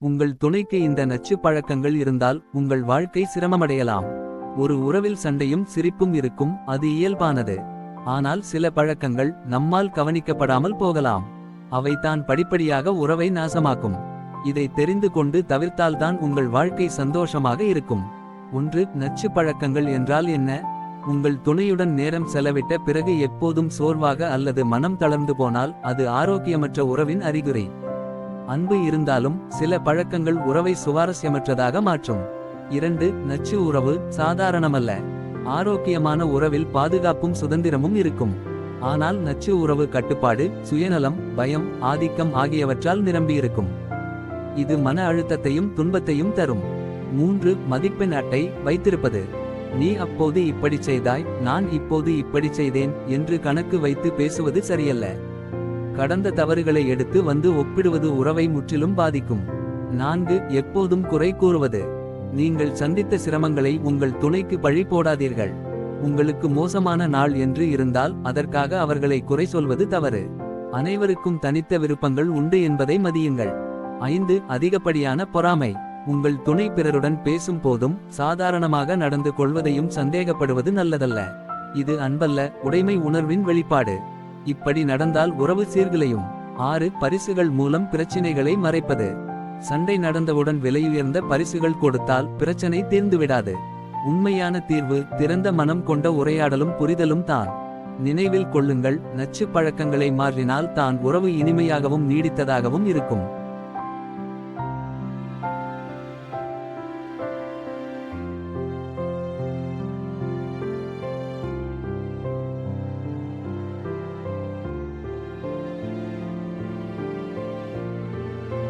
உங்கள் துணைக்கு இந்த நச்சு பழக்கங்கள் இருந்தால் உங்கள் வாழ்க்கை சிரமமடையலாம். ஒரு உறவில் சண்டையும் சிரிப்பும் இருக்கும் அது இயல்பானது. ஆனால் சில பழக்கங்கள் நம்மால் கவனிக்கப்படாமல் போகலாம். அவை தான் படிப்படியாக உறவை நாசமாக்கும். இதை தெரிந்து கொண்டு தவிர்த்தால்தான் உங்கள் வாழ்க்கை சந்தோஷமாக இருக்கும். ஒன்று நச்சு பழக்கங்கள் என்றால் என்ன? உங்கள் துணையுடன் நேரம் செலவிட்ட பிறகு எப்போதும் சோர்வாக அல்லது மனம் தளர்ந்து போனால் அது ஆரோக்கியமற்ற உறவின் அறிகுறி. அன்பு இருந்தாலும் சில பழக்கங்கள் உறவை சுவாரஸ்யமற்றதாக மாற்றும். இரண்டு நச்சு உறவு சாதாரணமல்ல. ஆரோக்கியமான உறவில் பாதுகாப்பும் சுதந்திரமும் இருக்கும். ஆனால் நச்சு உறவு கட்டுப்பாடு சுயநலம் பயம் ஆதிக்கம் ஆகியவற்றால் நிரம்பியிருக்கும். இது மன அழுத்தத்தையும் துன்பத்தையும் தரும். மூன்று மதிப்பெண் அட்டை வைத்திருப்பது. நீ அப்போது இப்படி செய்தாய் நான் இப்போது இப்படி செய்தேன் என்று கணக்கு வைத்து பேசுவது சரியல்ல. கடந்த தவறுகளை எடுத்து வந்து ஒப்பிடுவது உறவை முற்றிலும் பாதிக்கும். நான்கு எப்போதும் குறை கூறுவது. நீங்கள் சந்தித்த சிரமங்களை உங்கள் துணைக்கு பழி போடாதீர்கள். உங்களுக்கு மோசமான நாள் என்று இருந்தால் அதற்காக அவர்களை குறை சொல்வது தவறு. அனைவருக்கும் தனித்த விருப்பங்கள் உண்டு என்பதை மதியுங்கள். ஐந்து அதிகப்படியான பொறாமை. உங்கள் துணை பிறருடன் பேசும் போதும் சாதாரணமாக நடந்து கொள்வதையும் சந்தேகப்படுவது நல்லதல்ல. இது அன்பல்ல உடைமை உணர்வின் வெளிப்பாடு. இப்படி நடந்தால் உறவு சீர்குலையும். ஆறு பரிசுகள் மூலம் பிரச்சினைகளை மறைப்பது. சண்டை நடந்தவுடன் விலையுயர்ந்த பரிசுகள் கொடுத்தால் பிரச்சனை தீர்ந்துவிடாது. உண்மையான தீர்வு திறந்த மனம் கொண்ட உரையாடலும் புரிதலும் தான். நினைவில் கொள்ளுங்கள் நச்சு பழக்கங்களை மாறினால் தான் உறவு இனிமையாகவும் நீடித்ததாகவும் இருக்கும்.